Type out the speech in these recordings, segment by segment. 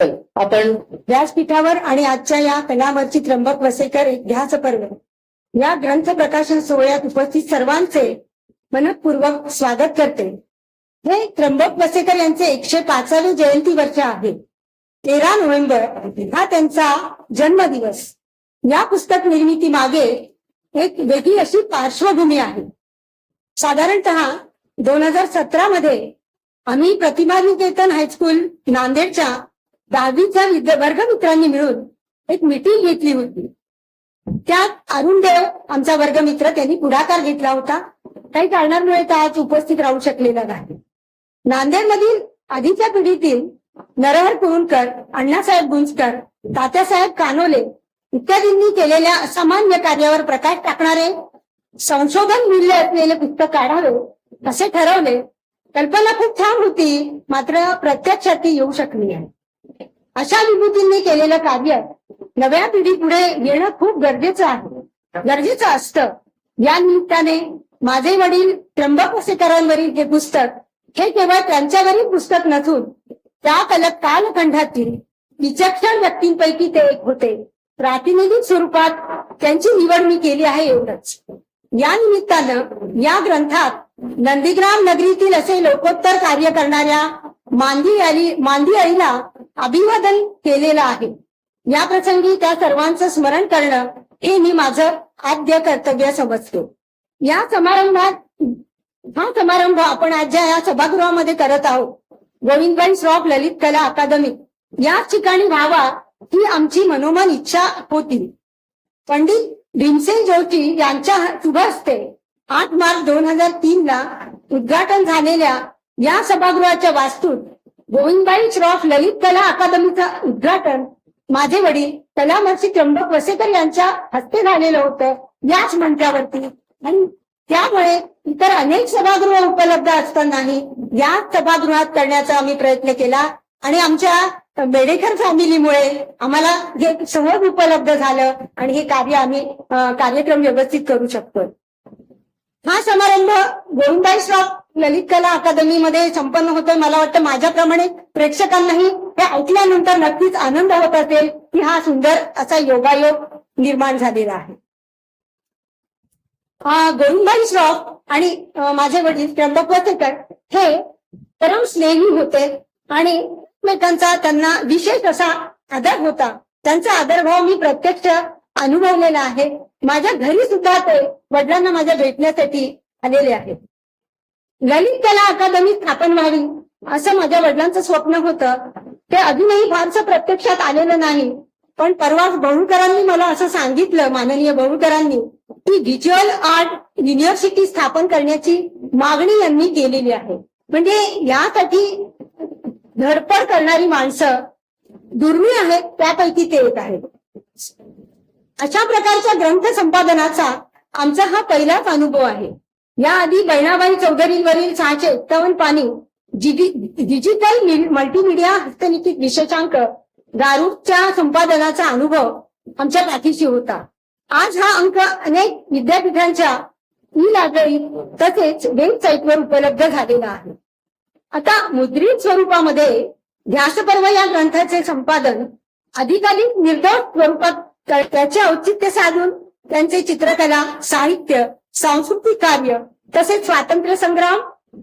आपण व्यासपीठावर आणि आजच्या या कलामर्ची त्र्यंबक वसेकर ध्यास पर्व या ग्रंथ प्रकाशन सोहळ्यात उपस्थित सर्वांचे मनपूर्वक स्वागत करते. हे त्र्यंबक वसेकर यांचे एकशे पाचावे जयंती वर्ष आहे. तेरा नोव्हेंबर हा त्यांचा जन्मदिवस. या पुस्तक निर्मिती मागे एक वेगळी अशी पार्श्वभूमी आहे. साधारणतः दोन हजार सतरा मध्ये आम्ही प्रतिमा निकेतन हायस्कूल नांदेडच्या दहावीच्या वर्ग वर्गमित्रांनी मिळून एक मिटिंग घेतली होती. त्यात अरुणदेव आमचा वर्गमित्र त्यांनी पुढाकार घेतला होता. काही कारणांमुळे तो आज उपस्थित राहू शकलेला नाही. नांदेडमधील आधीच्या पिढीतील नरहर कुरुणकर अण्णासाहेब गुंजकर तात्यासाहेब कानोले इत्यादींनी केलेल्या असामान्य कार्यावर प्रकाश टाकणारे संशोधन मूल्य असलेले पुस्तक काढावे असे ठरवले. कल्पना खूप छान होती मात्र प्रत्यक्षात ती येऊ शकली आहे अशा विभूतींनी केलेलं कार्य नव्या पिढी पुढे येणं खूप गरजेचं आहे. गरजेचं असतं. या निमित्ताने माझे वडील त्र्यंबक वसेकरांवरील हे पुस्तक हे केवळ त्यांच्यावरील पुस्तक नसून त्या कलक कालखंडातील विचक्षण व्यक्तींपैकी ते एक होते. प्रातिनिधिक स्वरूपात त्यांची निवड मी केली आहे एवढंच. या निमित्तानं या ग्रंथात नंदीग्राम नगरीतील असे लोकोत्तर कार्य करणाऱ्या मांदी आली मांदी आईला अभिवादन केलेलं आहे. या प्रसंगी त्या सर्वांचं स्मरण करणं हे मी माझं आद्य कर्तव्य समजतो. या समारंभात हा समारंभ आपण आज ज्या या सभागृहामध्ये करत आहोत गोविंदबाई श्रॉफ ललित कला अकादमी या ठिकाणी व्हावा ही आमची मनोमन इच्छा होती. पंडित भीमसेन जोशी यांच्या शुभ हस्ते आठ मार्च दोन हजार तीन ला उद्घाटन झालेल्या या सभागृहाच्या वास्तूत गोविंदबाई श्रॉफ ललित कला अकादमीचं उद्घाटन माझे वडील कलामर्षी त्र्यंबक वसेकर यांच्या हस्ते झालेलं होतं. याच मंचावरती. आणि त्यामुळे इतर अनेक सभागृह उपलब्ध असतानाही या सभागृहात करण्याचा आम्ही प्रयत्न केला. आणि आमच्या बेडेकर फॅमिलीमुळे आम्हाला हे सहज उपलब्ध झालं आणि हे कार्य आम्ही कार्यक्रम व्यवस्थित करू शकतो हा समारंभ गोविंदबाई श्रॉफ ललित कला अकादमीमध्ये संपन्न होतोय. मला वाटतं माझ्याप्रमाणे प्रेक्षकांनाही हे ऐकल्यानंतर नक्कीच आनंद होत असेल की हा सुंदर असा योगायोग निर्माण झालेला आहे. गोविंदभाई श्रॉफ आणि माझे वडील त्र्यंबक वसेकर हे परम स्नेही होते आणि एकमेकांचा त्यांना विशेष असा आदर होता. त्यांचा आदरभाव मी प्रत्यक्ष अनुभवलेला आहे. माझ्या घरी सुद्धा ते वडिलांना माझ्या भेटण्यासाठी आलेले आहेत. ललित कला अकादमी स्थापन व्हावी असं माझ्या वडिलांचं स्वप्न होतं. ते अजूनही फारसं प्रत्यक्षात आलेलं नाही. पण परवा बहुकरांनी मला असं सांगितलं माननीय बहुकरांनी की व्हिज्युअल आर्ट युनिव्हर्सिटी स्थापन करण्याची मागणी यांनी केलेली आहे. म्हणजे यासाठी धडपड करणारी माणसं दुर्मिळ आहेत त्यापैकी ते एक आहेत. अशा प्रकारच्या ग्रंथ संपादनाचा आमचा हा पहिलाच अनुभव आहे. याआधी बहिणाबाई चौधरीवरील सहाशे एक्कावन्न पाणी डिजिटल मल्टीमीडिया हस्तलिखित विशेषांक गारूडच्या संपादनाचा अनुभव आमच्या पाठीशी होता. आज हा अंक अनेक विद्यापीठांच्या ई लायब्ररी तसेच वेबसाईटवर उपलब्ध झालेला आहे. आता मुद्रित स्वरूपामध्ये ध्यासपर्व या ग्रंथाचे संपादन अधिकाधिक निर्दोष स्वरूपात त्याचे औचित्य साधून त्यांचे चित्रकला साहित्य सांस्कृतिक कार्य तसेच स्वातंत्र्य संग्राम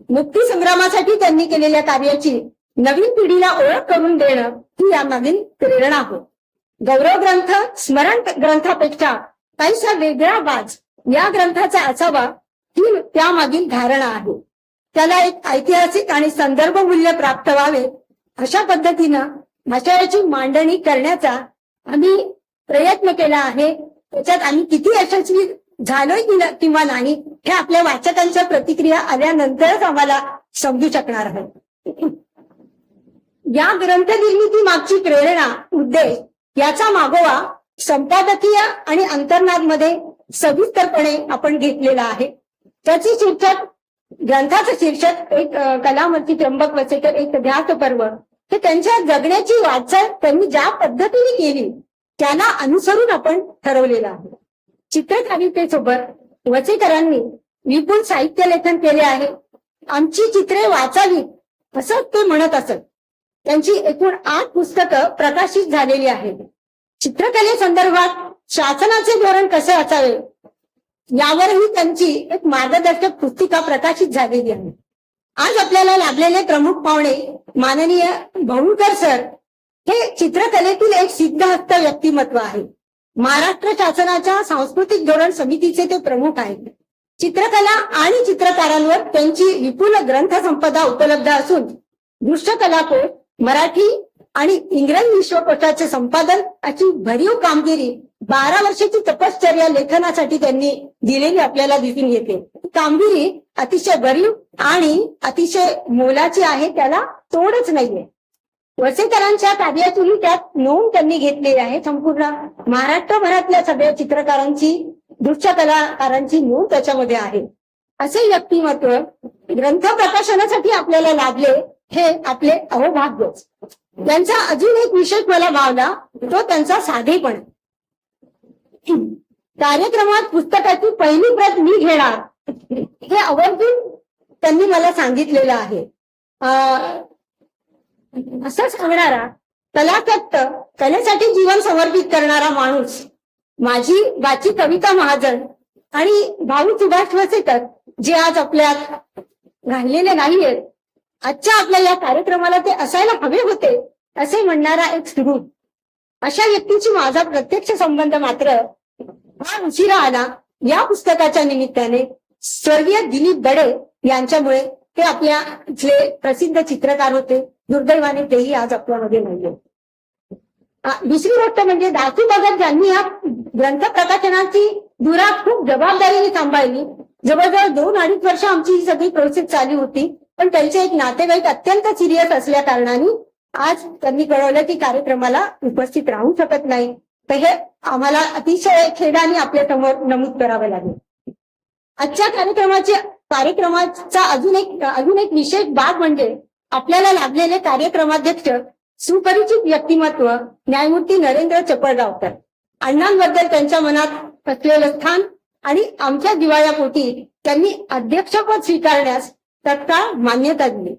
मुक्ती संग्रामासाठी त्यांनी केलेल्या कार्याची नवीन पिढीला ओळख करून देणं ही यामागील प्रेरणा होय गौरव ग्रंथ स्मरण ग्रंथापेक्षा काहीसा वेगळा वाच या ग्रंथाचा असावा ही त्यामागील धारणा आहे. त्याला एक ऐतिहासिक आणि संदर्भ मूल्य प्राप्त व्हावे अशा पद्धतीनं भाषाची मांडणी करण्याचा आम्ही प्रयत्न केला आहे. त्याच्यात आम्ही किती यशस्वी झालोय किंवा नाही हे आपल्या वाचकांच्या प्रतिक्रिया आल्यानंतरच आम्हाला समजू शकणार आहे. या ग्रंथ निर्मिती मागची प्रेरणा उद्देश याचा मागोवा संपादकीय आणि अंतर्नादमध्ये सविस्तरपणे आपण घेतलेला आहे. त्याचे शीर्षक ग्रंथाचं शीर्षक एक अं, कलामती त्र्यंबक वसेकर एक ध्यास पर्व हे त्यांच्या जगण्याची वाटचाल त्यांनी ज्या पद्धतीने केली त्याला अनुसरून आपण ठरवलेलं आहे. चित्रकारितेसोबत वसेकरांनी विपुल साहित्य लेखन केले आहे. आमची चित्रे वाचावीत असं ते म्हणत असत. त्यांची एकूण आठ पुस्तकं प्रकाशित झालेली आहेत. चित्रकले संदर्भात शासनाचे धोरण कसे असावे? यावरही त्यांची एक मार्गदर्शक पुस्तिका प्रकाशित झालेली आहे. आज आपल्याला लाभलेले प्रमुख पाहुणे माननीय भौळकर सर. हे चित्रकलेतील एक सिद्धहस्त व्यक्तिमत्व आहे. महाराष्ट्र शासनाच्या सांस्कृतिक धोरण समितीचे ते प्रमुख आहेत. चित्रकला आणि चित्रकारांवर त्यांची विपुल ग्रंथसंपदा उपलब्ध असून दृश्यकलाकोश मराठी आणि इंग्रजी विश्वकोशाचे संपादन अशी भरीव कामगिरी बारा वर्षाची तपश्चर्या लेखनासाठी त्यांनी दिलेली आपल्याला दिसून येते. कामगिरी अतिशय भरीव आणि अतिशय मोलाची आहे त्याला तोडच नाहीये. वसेकरांच्या कार्यातूनही त्यात नोंद त्यांनी घेतलेली आहे. संपूर्ण महाराष्ट्रभरातल्या सगळ्या चित्रकारांची दृश्य कलाकारांची नोंद त्याच्यामध्ये आहे. असे व्यक्तिमत्व ग्रंथ प्रकाशनासाठी आपल्याला लाभले हे आपले अहोभाग्यच त्यांचा अजून एक विशेष मला भावला तो त्यांचा साधेपण. कार्यक्रमात पुस्तकाची पहिली प्रत मी घेणार हे आवर्जून त्यांनी मला सांगितलेलं आहे. असंच असं सांगणारा कलासक्त कलेसाठी जीवन समर्पित करणारा माणूस माझी बाची कविता महाजन आणि भाऊ सुभाष वसेकर जे आज आपल्यात राहिलेले नाहीयेत आजच्या आपल्या या कार्यक्रमाला ते असायला हवे होते असे म्हणणारा एक सुरू. अशा व्यक्तीची माझा प्रत्यक्ष संबंध मात्र फार उशिरा आला. या पुस्तकाच्या निमित्ताने स्वर्गीय दिलीप दडे यांच्यामुळे ते आपल्या इथले प्रसिद्ध चित्रकार होते. दुर्दैवाने तेही आज आपल्यामध्ये नाहीये. दुसरी गोष्ट म्हणजे दासू भगत ज्यांनी या ग्रंथ प्रकाशनाची धुरा खूप जबाबदारीने सांभाळली जवळजवळ दोन अडीच वर्ष आमची ही सगळी प्रोसेस चालू होती. पण त्यांचे एक नातेवाईक अत्यंत सिरियस असल्या कारणाने आज त्यांनी कळवलं की कार्यक्रमाला उपस्थित राहू शकत नाही. तर हे आम्हाला अतिशय खेदाने आपल्यासमोर नमूद करावं लागेल. आजच्या कार्यक्रमाचे कार्यक्रमाचा अजून एक अजून एक विशेष बाब म्हणजे आपल्याला लाभलेले कार्यक्रमाध्यक्ष सुपरिचित व्यक्तिमत्व न्यायमूर्ती नरेंद्र चपळगावकर. अण्णांबद्दल त्यांच्या मनात असलेलं स्थान आणि आमच्या दिवाळ्यापोटी त्यांनी अध्यक्षपद स्वीकारण्यास तत्काळ मान्यता दिली.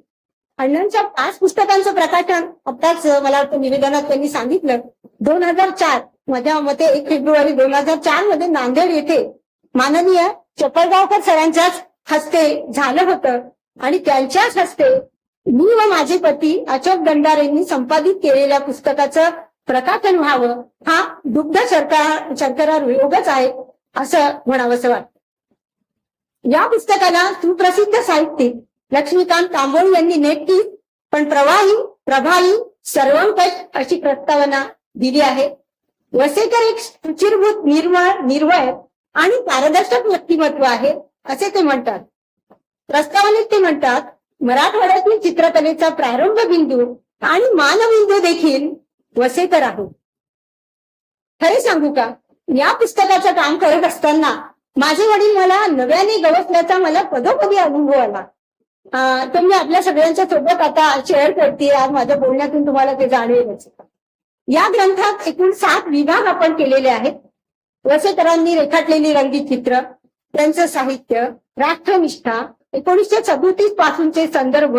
अण्णांच्या पाच पुस्तकांचं प्रकाशन आताच मला वाटतं निवेदनात त्यांनी सांगितलं. दोन हजार चार माझ्या मते एक फेब्रुवारी दोन हजार चारमध्ये नांदेड येथे माननीय चपळगावकर सरांच्याच हस्ते झालं होतं आणि त्यांच्याच हस्ते मी व माझे पती अशोक दंडारेंनी संपादित केलेल्या पुस्तकाचं प्रकाशन व्हावं हा दुग्ध शर्करा योगच आहे असं म्हणावंसं वाटतं. या पुस्तकाला सुप्रसिद्ध साहित्यिक लक्ष्मीकांत तांबोळी यांनी नेटकी पण प्रवाही प्रभावी सर्वंकष अशी प्रस्तावना दिली आहे. वसेकर एक सुचिरभूत निर्मळ निर्वय आणि पारदर्शक व्यक्तिमत्व आहे असे ते म्हणतात. प्रस्तावनेत ते म्हणतात मराठवाड्यातील चित्रकलेचा प्रारंभ बिंदू आणि मानबिंदू देखील वसेकर आहोत खरे सांगू का? या पुस्तकाचं काम करत असताना माझे वडील मला नव्याने गवसल्याचा मला पदोपदी अनुभव आला. तुम्ही तो मी आपल्या सगळ्यांच्या सोबत आता शेअर करते आज माझ्या बोलण्यातून तुम्हाला ते जाणवेलच. या ग्रंथात एकूण सात विभाग आपण केलेले आहेत. वसेकरांनी रेखाटलेली रंगीत चित्र त्यांचं साहित्य राष्ट्रनिष्ठा एकोणीसशे सदोतीस पासूनचे संदर्भ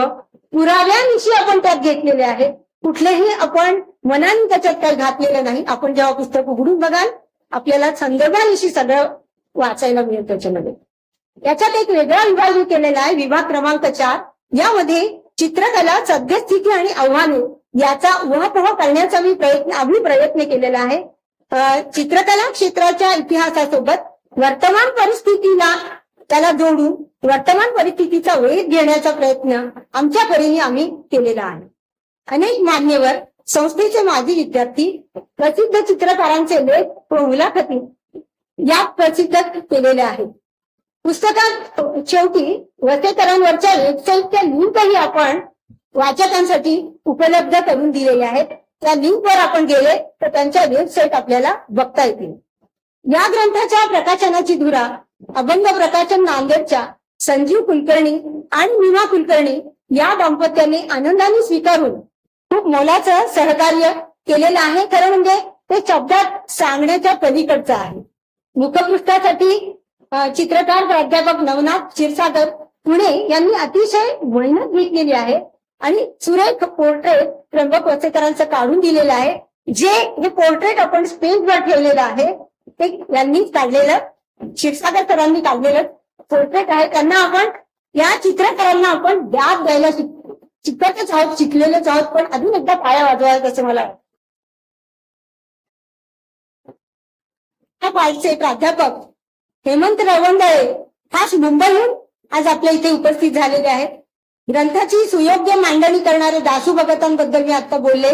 पुराव्यांशी आपण त्यात घेतलेले आहेत. कुठलेही आपण मनाने त्याच्यात काही घातलेलं नाही. आपण जेव्हा पुस्तक उघडून बघाल आपल्याला संदर्भांविषयी सगळं वाचायला मिळेल त्याच्यामध्ये. याच्यात एक वेगळा विभाग केलेला आहे विभाग क्रमांक चार यामध्ये चित्रकला सद्यस्थिती आणि आव्हाने याचा उहापोह करण्याचा मी प्रयत्न आम्ही प्रयत्न केलेला आहे. चित्रकला क्षेत्राच्या इतिहासासोबत वर्तमान परिस्थितीला त्याला जोडून वर्तमान परिस्थितीचा वेध घेण्याचा प्रयत्न आमच्या परीने आम्ही केलेला आहे. अनेक मान्यवर संस्थेचे माजी विद्यार्थी प्रसिद्ध चित्रकारांचे लेख व मुलाखती या प्रसिद्ध केलेले आहेत. पुस्तकात शेवटी वसेकरांवरच्या वेबसाईटच्या लिंकही आपण वाचकांसाठी उपलब्ध करून दिलेल्या आहेत. त्या लिंकवर आपण गेले तर त्यांच्या वेबसाईट आपल्याला बघता येतील. या ग्रंथाच्या प्रकाशनाची धुरा अभंग प्रकाशन नांदेडच्या संजीव कुलकर्णी आणि मीमा कुलकर्णी या दाम्पत्याने आनंदाने स्वीकारून खूप मोलाचं सहकार्य केलेलं आहे. खरं म्हणजे ते शब्दात सांगण्याच्या पलीकडचं आहे. मुखपृष्ठासाठी चित्रकार प्राध्यापक नवनाथ क्षीरसागर पुणे यांनी अतिशय मेहनत घेतलेली आहे आणि सुरेख पोर्ट्रेट त्र्यंबक वसेकरांचं काढून दिलेलं आहे. जे हे पोर्ट्रेट आपण स्पेसवर ठेवलेलं आहे ते यांनीच काढलेलं क्षीरसागर सरांनी काढलेलं पोर्ट्रेट आहे. त्यांना आपण या चित्रकारांना आपण व्याप द्यायला शिक शिकतच आहोत शिकलेलेच आहोत पण अजून एकदा पाया वाजवायला असं मला वाटतं. पालचे प्राध्यापक हेमंत रवंदळे खास मुंबईहून आज आपल्या इथे उपस्थित झालेले आहेत. ग्रंथाची सुयोग्य मांडणी करणारे दासू भगतांबद्दल मी आता बोलले.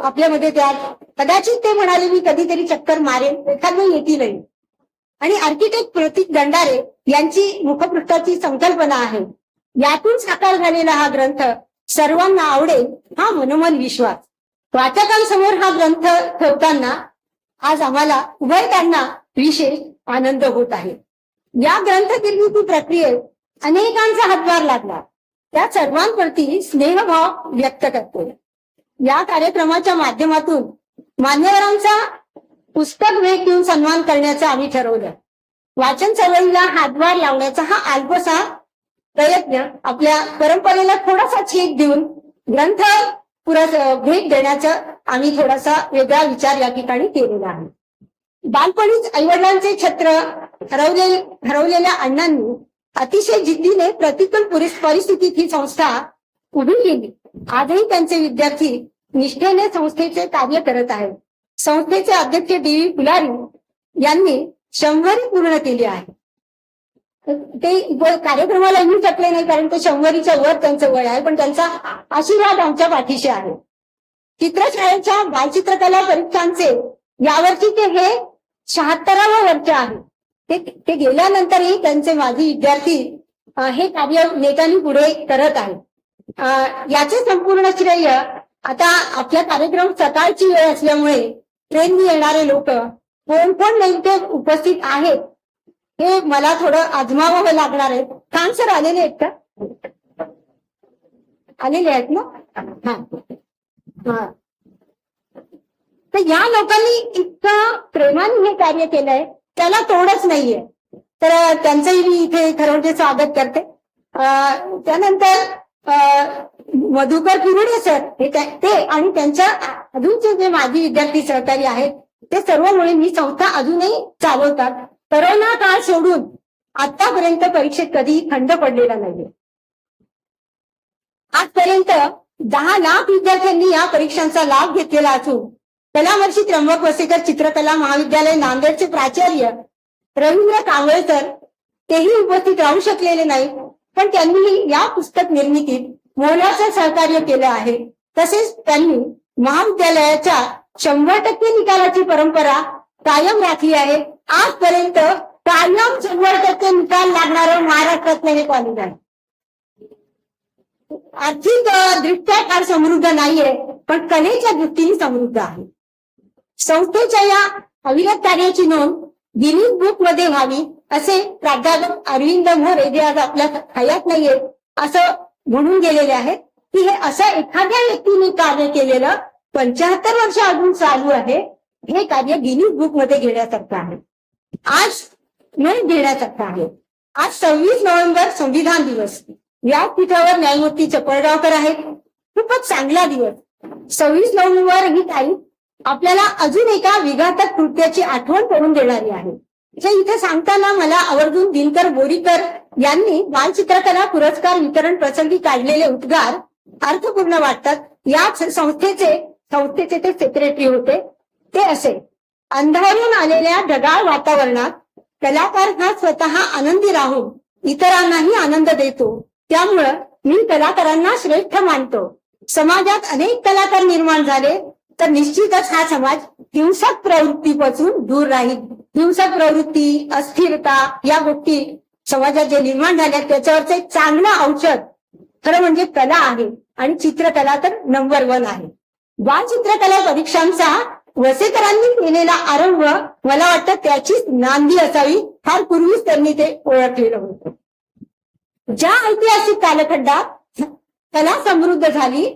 आपल्यामध्ये त्या कदाचित ते म्हणाले मी कधीतरी चक्कर मारेन. एखादं येतील आणि आर्किटेक्ट प्रतीक दंडारे यांची मुखपृष्ठाची संकल्पना आहे. यातून साकार झालेला हा ग्रंथ सर्वांना आवडेल हा मनोमन विश्वास. वाचकांसमोर हा ग्रंथ ठेवताना आज आम्हाला उभयतांना विशेष आनंद होत आहे. या ग्रंथ निर्मिती प्रक्रियेत अनेकांचा हातभार लागला. त्या सर्वांप्रती स्नेहभाव व्यक्त करतो. या कार्यक्रमाच्या माध्यमातून मान्यवरांचा पुस्तक भेट देऊन सन्मान करण्याचं आम्ही ठरवलं. वाचन चळवळीला हातभार लावण्याचा हा अल्पसा प्रयत्न आपल्या परंपरेला थोडासा छेद देऊन ग्रंथ पुरस भेट देण्याचा आम्ही थोडासा वेगळा विचार या ठिकाणी केलेला आहे. बालपणीच आईवडिलांचे छत्र हरवले हरवलेल्या अण्णांनी अतिशय जिद्दीने प्रतिकूल परिस्थितीत ही संस्था उभी केली. आजही त्यांचे विद्यार्थी निष्ठेने संस्थेचे कार्य करत आहेत संस्थेचे अध्यक्ष डी. व्ही. फुलारी यांनी शंभरी पूर्ण केली आहे. ते कार्यक्रमाला येऊ शकले नाही कारण ते शंभरीच्या वर त्यांचं वय आहे पण त्यांचा आशीर्वाद आमच्या पाठीशी आहे. चित्रशाळेच्या बालचित्रकला परीक्षांचे यावर्षीचे हे शहात्तरावं वर्ष आहे. ते ते गेल्यानंतरही त्यांचे माजी विद्यार्थी हे कार्य नेत्यांनी पुढे करत आहेत. याचे संपूर्ण श्रेय आता आपला कार्यक्रम सकाळची वेळ असल्यामुळे ट्रेननी येणारे लोक कोण कोण नेमके उपस्थित आहेत हे मला थोडं आजमावावं लागणार आहे. खान सर आलेले आहेत का? आलेले आहेत ना? हा. हा. तर या लोकांनी इतकं प्रेमाने हे कार्य केलंय त्याला तोडच नाहीये. तर त्यांचंही मी इथे खरं म्हणजे स्वागत करते. त्यानंतर मधुकर किरुडे सर हे ते आणि त्यांच्या अजूनचे जे माजी विद्यार्थी सहकारी आहेत ते सर्व मुळे मी संस्था अजूनही चालवतात. करोना काळ सोडून आतापर्यंत परीक्षेत कधीही खंड पडलेला नाहीये. आजपर्यंत दहा लाख विद्यार्थ्यांनी या परीक्षांचा लाभ घेतलेला असून कलामर्षी त्र्यंबक वसेकर चित्रकला महाविद्यालय नांदेडचे प्राचार्य रवींद्र कांबळेकर तेही उपस्थित राहू शकलेले नाही पण त्यांनी या पुस्तक निर्मितीत मोलाचं सहकार्य केलं आहे. तसेच त्यांनी महाविद्यालयाच्या शंभर टक्के निकालाची परंपरा कायम राखली आहे. आजपर्यंत कायम शंभर टक्के निकाल लागणारं महाराष्ट्रातलं हे कॉलेज आहे. आर्थिक दृष्ट्या फार समृद्ध नाहीये पण कलेच्या दृष्टीने समृद्ध आहे. संस्थेच्या या अविरत कार्याची नोंद गिनीज बुकमध्ये व्हावी असे प्राध्यापक अरविंद मोरे जे आज आपल्या हयात नाहीये असं म्हणून गेलेले आहेत की हे असं एखाद्या व्यक्तीने कार्य केलेलं पंच्याहत्तर वर्ष अजून चालू आहे हे कार्य गिनीज बुकमध्ये घेण्यासारखं आहे. आज घेण्यासारखं आहे. आज सव्वीस नोव्हेंबर संविधान दिवस. या पीठावर न्यायमूर्ती चपळगावकर आहेत. खूपच चांगला दिवस. सव्वीस नोव्हेंबर ही तारीख आपल्याला अजून एका विघातक कृत्याची आठवण करून देणारी आहे. हे इथे सांगताना मला आवर्जून दिनकर बोरीकर यांनी बालचित्रकला पुरस्कार वितरण प्रसंगी काढलेले उद्गार अर्थपूर्ण वाटतात. याच संस्थेचे संस्थेचे ते सेक्रेटरी होते. ते असे अंधारून आलेल्या ढगाळ वातावरणात कलाकार हा स्वतः आनंदी राहून इतरांनाही आनंद देतो. त्यामुळं मी कलाकारांना श्रेष्ठ मानतो. समाजात अनेक कलाकार निर्माण झाले तर निश्चितच हा समाज हिंसक प्रवृत्तीपासून दूर राहील. हिंसक प्रवृत्ती अस्थिरता या गोष्टी समाजात जे निर्माण झाल्या त्याच्यावरचं एक चांगलं औषध. खरं म्हणजे कला आहे आणि चित्रकला तर नंबर वन आहे. बाल चित्रकला परीक्षांचा वसेकरांनी केलेला आरंभ मला वाटतं त्याचीच नांदी असावी. फार पूर्वीच त्यांनी ते ओळखलेलं होतं. ज्या ऐतिहासिक कालखंडात कला समृद्ध झाली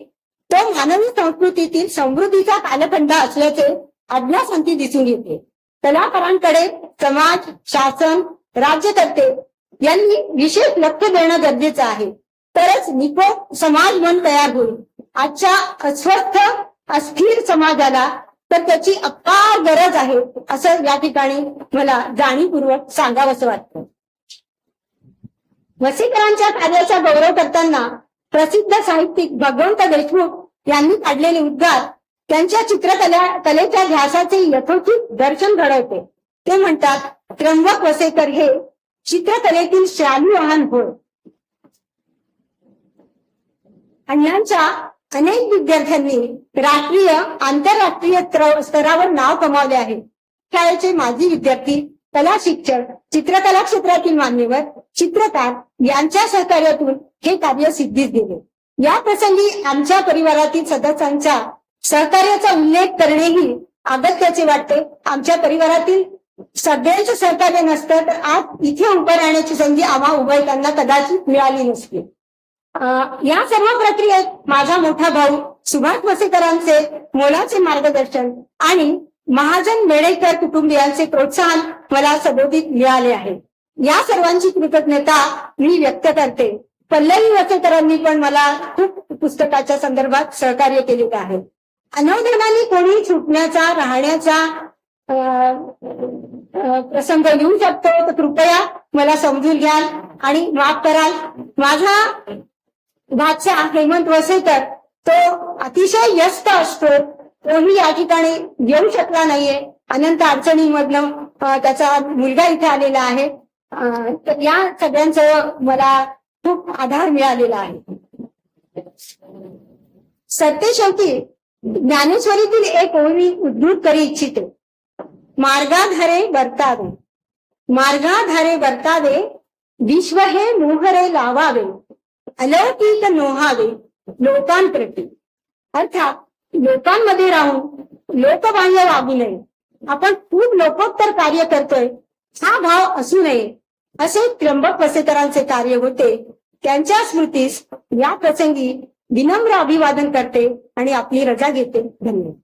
तो मानवी संस्कृतीतील समृद्धीचा कालखंड असल्याचे अज्ञासंती दिसून येते. कलाकारांकडे समाज शासन राज्यकर्ते यांनी विशेष लक्ष देणं गरजेचं आहे. तरच निको समाज मन तयार होईल. आजच्या अस्वस्थ अस्थिर समाजाला तर त्याची अपार गरज आहे असं या ठिकाणी मला जाणीवपूर्वक सांगावंसं वाटतं. वसीकरांच्या कार्याचा गौरव करताना प्रसिद्ध साहित्यिक भगवंत देशमुख यांनी काढलेले उद्गार त्यांच्या चित्रकला कलेच्या ध्यासाचे यथोचित दर्शन घडवते. ते म्हणतात त्र्यंबक वसेकर हे चित्रकलेतील शालू आहान होय अण्णांच्या अनेक विद्यार्थ्यांनी राष्ट्रीय आंतरराष्ट्रीय स्तरावर नाव कमावले आहे. शाळेचे माजी विद्यार्थी कला शिक्षक चित्रकला क्षेत्रातील मान्यवर चित्रकार यांच्या सहकार्यातून हे कार्य सिद्धीस गेले. या प्रसंगी आमच्या परिवारातील सदस्यांच्या सहकार्याचा उल्लेख करणेही अगत्याचे वाटते. आमच्या परिवारातील सगळ्यांचं सहकार्य नसतं तर आज इथे उभं राहण्याची संधी आम्हा उभयतांना कदाचित मिळाली नसती. या सर्व प्रक्रियेत माझा मोठा भाऊ सुभाष वसेकरांचे मोलाचे मार्गदर्शन आणि महाजन मेडेकर कुटुंबियांचे प्रोत्साहन मला सदोदित मिळाले आहे. या सर्वांची कृतज्ञता मी व्यक्त करते. पल्लवी वसेकरांनी पण मला खूप पुस्तकाच्या संदर्भात सहकार्य केलेलं आहे. अनवधानाने कोणी सुटण्याचा राहण्याचा प्रसंग येऊ शकतो तर कृपया मला समजून घ्याल आणि माफ कराल. माझा भाचा हेमंत वसेकर तो अतिशय व्यस्त असतो. तोही या ठिकाणी येऊ शकला नाहीये. अनंत अडचणीमधनं त्याचा मुलगा इथे आलेला आहे. तर या सगळ्यांचं मला खूप आधार मिळालेला आहे. सत्य शेवटी ज्ञानेश्वरीतील एक ओळी उद्धृत करी इच्छिते. मार्गाधारे वर्तावे. मार्गाधारे वर्तावे विश्व हे मोहरे लावावे अलौकिक नोहावे लोकांप्रती. अर्थात लोकांमध्ये राहून लोकबाह्य वागू नये. आपण खूप लोकोत्तर कार्य करतोय हा भाव असू नये असे त्र्यंबक वसेकरांचे कार्य होते. त्यांच्या स्मृतीस या प्रसंगी विनम्र अभिवादन करते आणि आपली रजा घेते. धन्यवाद.